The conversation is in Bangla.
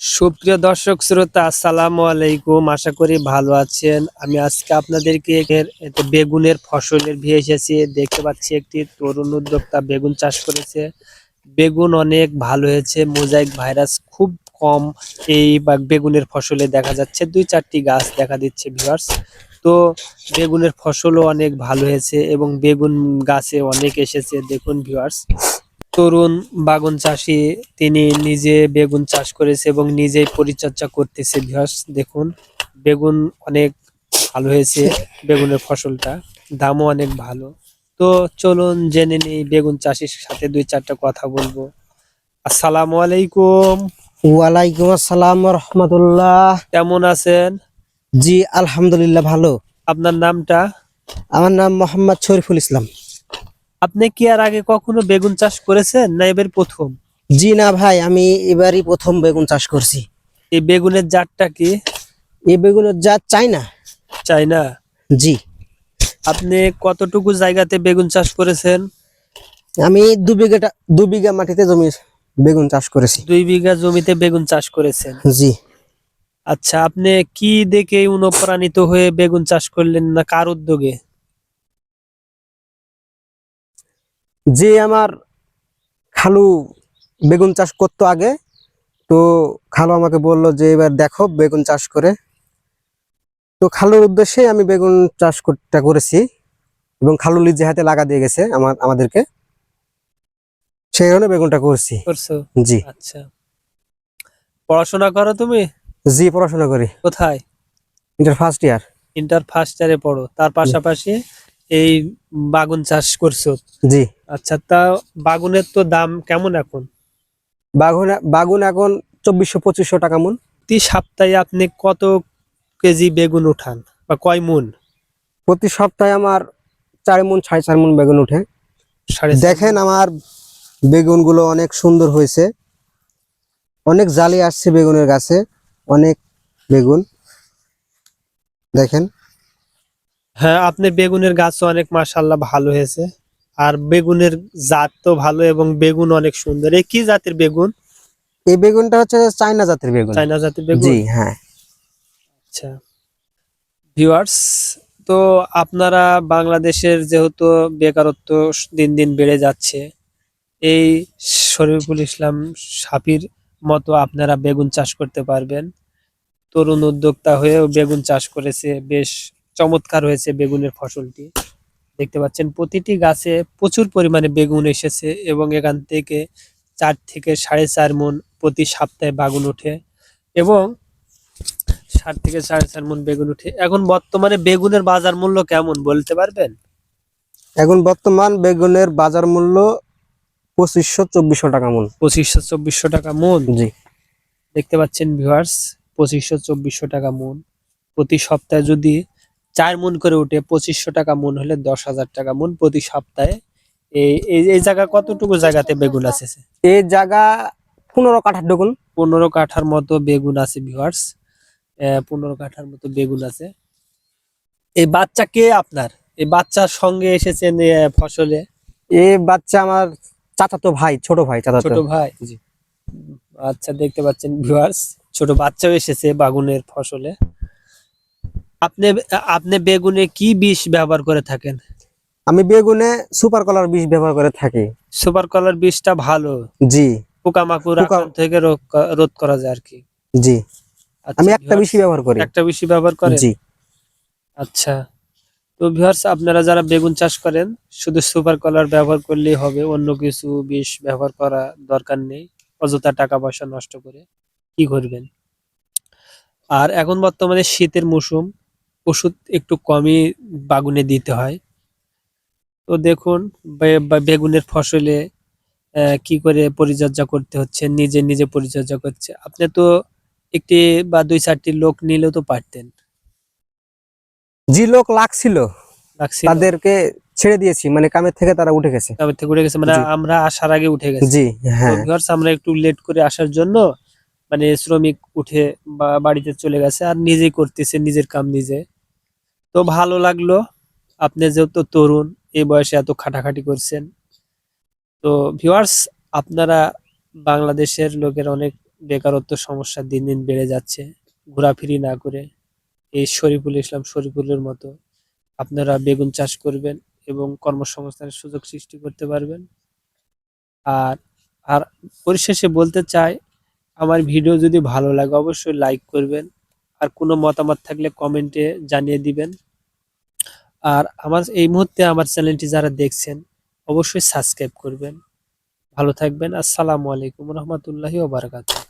সুপ্রিয় দর্শক শ্রোতা, আসসালামু আলাইকুম। আশা করি ভালো আছেন। আমি আজকে আপনাদেরকে বেগুনের ফসলের ভিয়ে এসেছি। দেখতে পাচ্ছি একটি তরুণ উদ্যোক্তা বেগুন চাষ করেছে। বেগুন অনেক ভালো হয়েছে। মোজাইক ভাইরাস খুব কম এই বেগুনের ফসলে দেখা যাচ্ছে। দুই চারটি গাছ দেখা দিচ্ছে, ভিউয়ার্স। তো বেগুনের ফসলও অনেক ভালো হয়েছে এবং বেগুন গাছে অনেক এসেছে। দেখুন, ভিউয়ার্স। তরুণ বাগুন চাষি তিনি নিজে বেগুন চাষ করেছে এবং নিজেই পরিচর্যা করতেছে ভিউয়ার্স দেখুন বেগুন অনেক ভালো হয়েছে বেগুনের ফসলটা দামও অনেক ভালো। তো চলুন জেনে নিই বেগুন চাষির সাথে দুই চারটা কথা বলব। আসসালামু আলাইকুম। ওয়ালাইকুম আসসালাম রহমতুল্লাহ। কেমন আছেন? জি আলহামদুলিল্লাহ ভালো। আপনার নামটা? আমার নাম মোহাম্মদ শরীফুল ইসলাম। আপনি কি আর আগে কখনো বেগুন চাষ করেছেন না এবার প্রথম? জি না ভাই আমি এবারই প্রথম বেগুন চাষ করছি। এই বেগুনের জাতটা কি? এই বেগুনের জাত চাই না চাই না জি। আপনি কতটুকু জায়গাতে বেগুন চাষ করেছেন? আমি দু বিঘাটা দু বিঘা মাটিতে জমি বেগুন চাষ করেছি। দুই বিঘা জমিতে বেগুন চাষ করেছেন? জি। আচ্ছা আপনি কি দেখে অনুপ্রাণিত হয়ে বেগুন চাষ করলেন না কার উদ্যোগে? যে আমার খালু বেগুন চাষ করতো আগে তো খালু আমাকে বলল যে এবার দেখো বেগুন চাষ করে। তো খালুর উদ্দেশ্যে আমি বেগুন চাষ করতে করেছি এবং খালু নিজে হাতে লাগা দিয়ে গেছে আমার আমাদেরকে। সেই কারণে বেগুনটা করছি। করছ? জি। আচ্ছা। পড়াশোনা করো তুমি? জি পড়াশোনা করি। কোথায়? Inter first year inter first ইয়ারে পড়ো। তার পাশাপাশি এই বাগুন চাষ করছ? জি। আচ্ছা তা বাগুনের তো দাম কেমন এখন? বাগুন বাগুন এখন চব্বিশশো পঁচিশশো টাকা মন। প্রতি সপ্তাহে আপনি কত কেজি বেগুন উঠান? বা কয় মুন? প্রতি সপ্তাহে আমার চার মন সাড়ে চার মন বেগুন উঠে। দেখেন আমার বেগুনগুলো অনেক সুন্দর হয়েছে। অনেক জালি আসছে বেগুনের গাছে অনেক বেগুন। দেখেন। হ্যাঁ আপনার বেগুনের গাছ অনেক মাশাল্লাহ ভালো হয়েছে। আর বেগুনের জাত তো ভালো এবং বেগুন অনেক সুন্দর। এই কি জাতের বেগুন? এই বেগুনটা হচ্ছে চাইনা জাতের বেগুন। চাইনা জাতের বেগুন? জি হ্যাঁ। আচ্ছা। ভিউয়ার্স তো আপনারা বাংলাদেশের যেহেতু বেকারত্ব দিন দিন বেড়ে যাচ্ছে এই শরীফুল ইসলাম সাপির মতো আপনারা বেগুন চাষ করতে পারবেন। তরুণ উদ্যোক্তা হয়েও বেগুন চাষ করেছে বেশ চমৎকার হয়েছে বেগুনের ফসলটি। দেখতে পাচ্ছেন প্রতিটি গাছে প্রচুর পরিমাণে বেগুন এসেছে এবং এখান থেকে চার থেকে সাড়ে চার মন প্রতি সপ্তাহে বাগুন ওঠে এবং ষাট থেকে সাড়ে চার মন বেগুন উঠে এখন বর্তমানে বেগুনের বাজার মূল্য কেমন বলতে পারবেন? এখন বর্তমান বেগুনের বাজার মূল্য পঁচিশশো চব্বিশশো টাকা মন। পঁচিশশো চব্বিশশো টাকা মন? জি। দেখতে পাচ্ছেন ভিউয়ার্স পঁচিশশো চব্বিশশো টাকা মন। প্রতি সপ্তাহে যদি চার মন করে উঠে পঁচিশশো টাকা মন হলে দশ হাজার টাকা মন প্রতি সপ্তাহে। এই এই- জায়গা কতটুকু জায়গাতে বেগুন আছে? এই জায়গা পনেরো কাঠার ডগুন পনেরো কাঠার মতো বেগুন আছে ভিউয়ার্স পনেরো কাঠার মতো বেগুন আছে। এই বাচ্চা কে আপনার? এই বাচ্চার সঙ্গে এসেছেন এ, ফসলে? এই বাচ্চা আমার চাচাতো ভাই ছোট ভাই ছোট ভাই? জি। আচ্ছা দেখতে পাচ্ছেন ভিউয়ার্স ছোট বাচ্চাও এসেছে বাগুনের ফসলে। আপনি আপনি বেগুনে কি বিষ ব্যবহার করে থাকেন? আমি বেগুনে সুপার কলার বিষ ব্যবহার করে থাকি। সুপার কলার বিষটা ভালো? জি। পোকামাকড় পোকা- আক্রমণ থেকে রোধ রোধ করা যায় আর কি? জি। আচ্ছা, আমি একটা বেশি ব্যবহার করি। একটা বেশি ব্যবহার করেন? জি। আচ্ছা। তো ভিউয়ার্স আপনারা যারা বেগুন চাষ করেন শুধু সুপার কলার ব্যবহার করলেই হবে অন্য কিছু বিষ ব্যবহার করা দরকার নেই অযথা টাকা পয়সা নষ্ট করে। কি করবেন? আর এখন বর্তমানে শীতের মৌসুম ওষুধ একটু কমই বাগুনে দিতে হয়। তো দেখুন বেগুনের ফসলে কি করে পরিচর্যা করতে হচ্ছে নিজে নিজে পরিচর্যা করছে। আপনি তো একটি বা দুই চারটি লোক নিলেও তো পারতেন। জি লোক লাগছিল? তাদেরকে ছেড়ে দিয়েছি মানে কামের থেকে তারা উঠে গেছে। তবে থেকে উঠে গেছে মানে আমরা আসার আগে উঠে গেছি। জি হ্যাঁ। আমরা একটু লেট করে আসার জন্য মানে শ্রমিক উঠে বা বাড়িতে চলে গেছে আর নিজেই করতেছে নিজের কাম নিজে। তো ভালো লাগল। আপনি যেহেতু তরুণ, এই বয়সে এত খাটাখাটি করছেন। তো ভিউয়ার্স আপনারা বাংলাদেশের লোকের অনেক বেকারত্ব সমস্যা দিন দিন বেড়ে যাচ্ছে, ঘোরাফিরি না করে। এই শরীফুল ইসলাম শরীফুলের মতো আপনারা বেগুন চাষ করবেন এবং কর্মসংস্থানের সুযোগ সৃষ্টি করতে পারবেন। আর আর পরিশেষে বলতে চাই, আমার ভিডিও যদি ভালো লাগে অবশ্যই লাইক করবেন। আর কোনো মতামত থাকলে কমেন্টে জানিয়ে দিবেন। আর আমার এই মুহূর্তে আমার চ্যানেলটি যারা দেখছেন, অবশ্যই সাবস্ক্রাইব করবেন। ভালো থাকবেন। আসসালামু আলাইকুম রহমতুল্লাহি ওবারাকাতুহু